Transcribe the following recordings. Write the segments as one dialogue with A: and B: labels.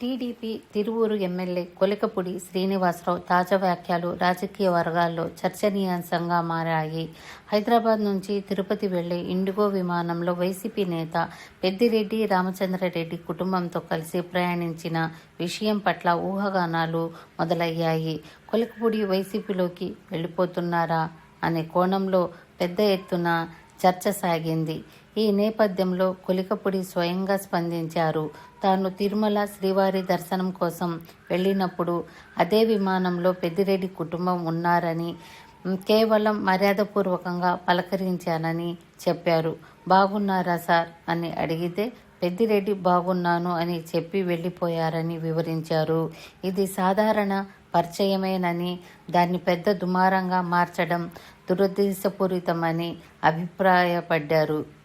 A: TDP Tiruvuru MLA Kolikapudi Srinivasarao తాజా వ్యాఖ్యలు రాజకీయ వర్గాల్లో చర్చనీయాంశంగా మారాయి. హైదరాబాద్ నుంచి తిరుపతి వెళ్ళే ఇండిగో విమానంలో వైసీపీ నేత పెద్దిరెడ్డి రామచంద్రారెడ్డి కుటుంబంతో కలిసి ప్రయాణించిన విషయం పట్ల ఊహాగానాలు మొదలయ్యాయి. కొలికపూడి వైసీపీలోకి వెళ్ళిపోతున్నారా అనే కోణంలో పెద్ద ఎత్తున చర్చ సాగింది. ఈ నేపథ్యంలో కొలికపూడి స్వయంగా స్పందించారు. తాను తిరుమల శ్రీవారి దర్శనం కోసం వెళ్ళినప్పుడు అదే విమానంలో పెద్దిరెడ్డి కుటుంబం ఉన్నారని కేవలం మర్యాదపూర్వకంగా పలకరించానని చెప్పారు. బాగున్నారా సార్? అని అడిగితే పెద్దిరెడ్డి బాగున్నాను అని చెప్పి వెళ్ళిపోయారని వివరించారు. ఇది సాధారణ పరిచయమేనని దాన్ని పెద్ద దుమారంగా మార్చడం దురదృష్టపూరితమని అభిప్రాయపడ్డారు.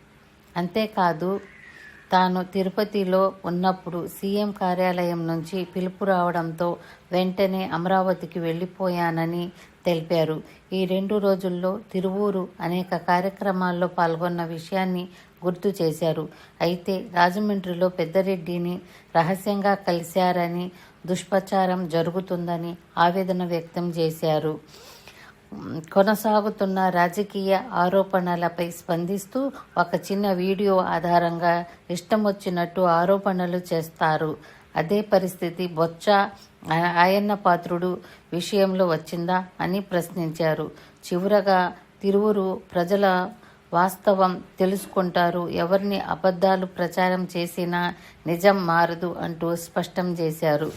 A: అంతేకాదు తాను తిరుపతిలో ఉన్నప్పుడు సీఎం కార్యాలయం నుంచి పిలుపు రావడంతో వెంటనే అమరావతికి వెళ్ళిపోయానని తెలిపారు. ఈ రెండు రోజుల్లో తిరువూరు అనేక కార్యక్రమాల్లో పాల్గొన్న విషయాన్ని గుర్తు చేశారు. అయితే రాజమండ్రిలో పెద్దరెడ్డిని రహస్యంగా కలిశారని దుష్ప్రచారం జరుగుతుందని ఆవేదన వ్యక్తం చేశారు. కొనసాగుతున్న రాజకీయ ఆరోపణలపై స్పందిస్తూ ఒక చిన్న వీడియో ఆధారంగా ఇష్టం వచ్చినట్టు ఆరోపణలు చేస్తారు. అదే పరిస్థితి బొచ్చ ఆయన్న పాత్రుడు విషయంలో వచ్చిందా అని ప్రశ్నించారు. చివరగా తిరువురు ప్రజల వాస్తవం తెలుసుకుంటారు. ఎవరిని అబద్ధాలు ప్రచారం చేసినా నిజం మారదు అంటూ స్పష్టం చేశారు.